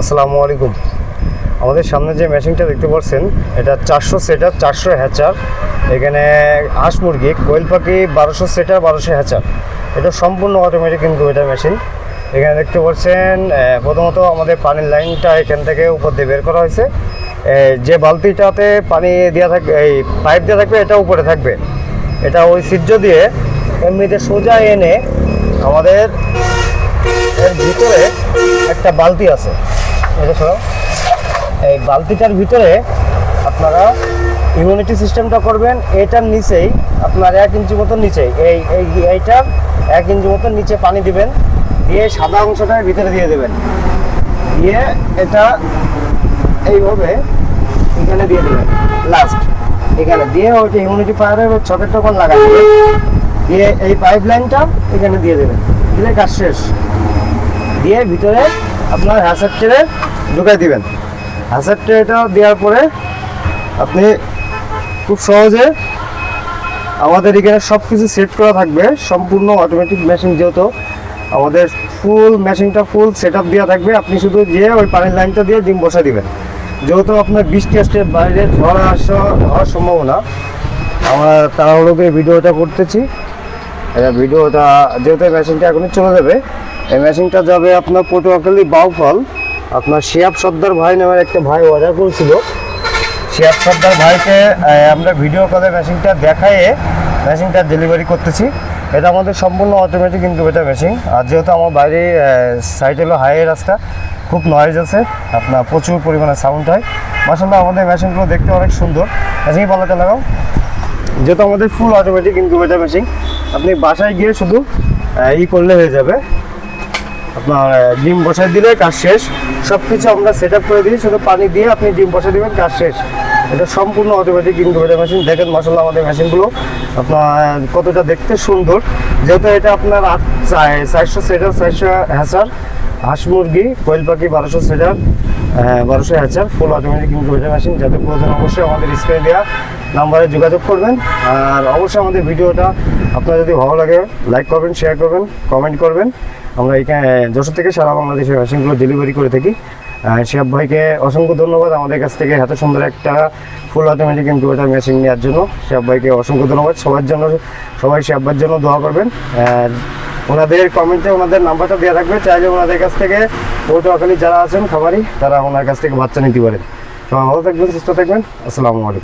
আসসালামু আলাইকুম। আমাদের সামনে যে মেশিনটা দেখতে পাচ্ছেন, এটা চারশো সেটার চারশো হ্যাচার এখানে হাঁস মুরগি, কোয়েল পাখি বারোশো সেটার বারোশো হ্যাচার এটা সম্পূর্ণ অটোমেটিক কিন্তু এটা মেশিন এখানে দেখতে পাচ্ছেন প্রথমত আমাদের পানির লাইনটা এখান থেকে উপর দিয়ে বের করা হয়েছে। যে বালতিটাতে পানি দেওয়া থাকবে এই পাইপ দেওয়া থাকবে, এটা উপরে থাকবে। এটা ওই সিজ্জ দিয়ে এমনিতে সোজা এনে আমাদের এর ভিতরে একটা বালতি আছে। এটা। এই বালতিটার ভিতরে আপনারা ইমিউনিটি সিস্টেমটা করবেন, এটার নিচেই আপনার এক ইঞ্চি মতো নিচেই, এই এই এইটার এক ইঞ্চি মতো নিচে পানি দিবেন, দিয়ে সাদা অংশটা ভিতরে দিয়ে দেবেন। দিয়ে এটা এইভাবে এখানে দিয়ে দেবেন লাস্ট এখানে দিয়ে ওইটা ইমিউনিটি ফায়ারের ছকের টোকন লাগাই দিয়ে এই পাইপ লাইনটা এখানে দিয়ে দেবেন। দিলে কাজ শেষ। দিয়ে ভিতরে আপনার হ্যাসার ট্রে ঢুকাই দিবেন। হ্যাসার ট্রেটা দেওয়ার পরে আপনি খুব সহজে আমাদের এখানে সব কিছু সেট করা থাকবে। সম্পূর্ণ অটোমেটিক মেশিন যেহেতু আমাদের ফুল মেশিনটা ফুল সেট আপ দেওয়া থাকবে। আপনি শুধু গিয়ে ওই পানির লাইনটা দিয়ে ডিম বসা দিবেন। যেহেতু আপনার বৃষ্টি আসতে বাইরে ঝড় আসা হওয়ার সম্ভাবনা, আমরা তাড়াহুড়ো করে ভিডিওটা করতেছি। এটা ভিডিওটা, যেহেতু মেশিনটা এখনই চলে যাবে, এই মেশিনটা যাবে আপনার পটুয়াখালী বাউফল। আপনার শিয়াব সর্দার ভাই নামের একটা ভাই অর্ডার করেছিল। শিয়াব সর্দার ভাইকে আমরা ভিডিও কলে মেশিনটা দেখায়ে মেশিনটা ডেলিভারি করতেছি। এটা আমাদের সম্পূর্ণ অটোমেটিক ইনকিউবেটার মেশিন আর যেহেতু আমার বাইরে সাইড হলো হাইওয়ে রাস্তা, খুব নয়েজ আছে, আপনার প্রচুর পরিমাণে সাউন্ড হয়। মাসাল্লাহ আমাদের মেশিনগুলো দেখতে অনেক সুন্দর। মেশিন পালাতে লাগাও। যেহেতু আমাদের ফুল অটোমেটিক ইনকিউবেটার মেশিন আপনি বাসায় গিয়ে শুধু ই করলে হয়ে যাবে। আপনার ডিম বসাই দিলে কাজ শেষ। সব কিছু আমরা সেট করে দিই শুধু পানি দিয়ে আপনি ডিম বসাই দেবেন, কাজ শেষ। এটা সম্পূর্ণ অটোমেটিক ইনকিউবেটার মেশিন দেখেন মশলা আমাদের মেশিনগুলো আপনার, কতটা দেখতে সুন্দর। যেহেতু এটা আপনার চারশো সেটার চারশো হ্যাসার হাঁস মুরগি, কোয়েল পাখি বারোশো সেটার বারোশো hatcher full automatic incubator machine যাতে প্রয়োজন অবশ্যই আমাদের স্ক্রিনে দেওয়া নাম্বারে যোগাযোগ করবেন। আর অবশ্যই আমাদের ভিডিওটা আপনার যদি ভালো লাগে লাইক করবেন শেয়ার করবেন কমেন্ট করবেন। আমরা এখানে যশোর থেকে সারা বাংলাদেশে মেশিনগুলো ডেলিভারি করে থাকি। শিহাব ভাইকে অসংখ্য ধন্যবাদ আমাদের কাছ থেকে এত সুন্দর একটা ফুল অটোমেটিক ইনকিউবেটার মেশিন নেওয়ার জন্য। শিহাব ভাইকে অসংখ্য ধন্যবাদ। সবার জন্য, সবাই শিহাব ভাইয়ের জন্য দোয়া করবেন। ওনাদের কমেন্টে ওনাদের নাম্বারটা দেওয়া থাকবে। চাইলে ওনাদের কাছ থেকে পটুয়াখালী যারা আছেন খাবারই, তারা ওনার কাছ থেকে বাচ্চা নিতে পারেন। সবাই ভালো থাকবেন, সুস্থ থাকবেন। আসসালামু আলাইকুম।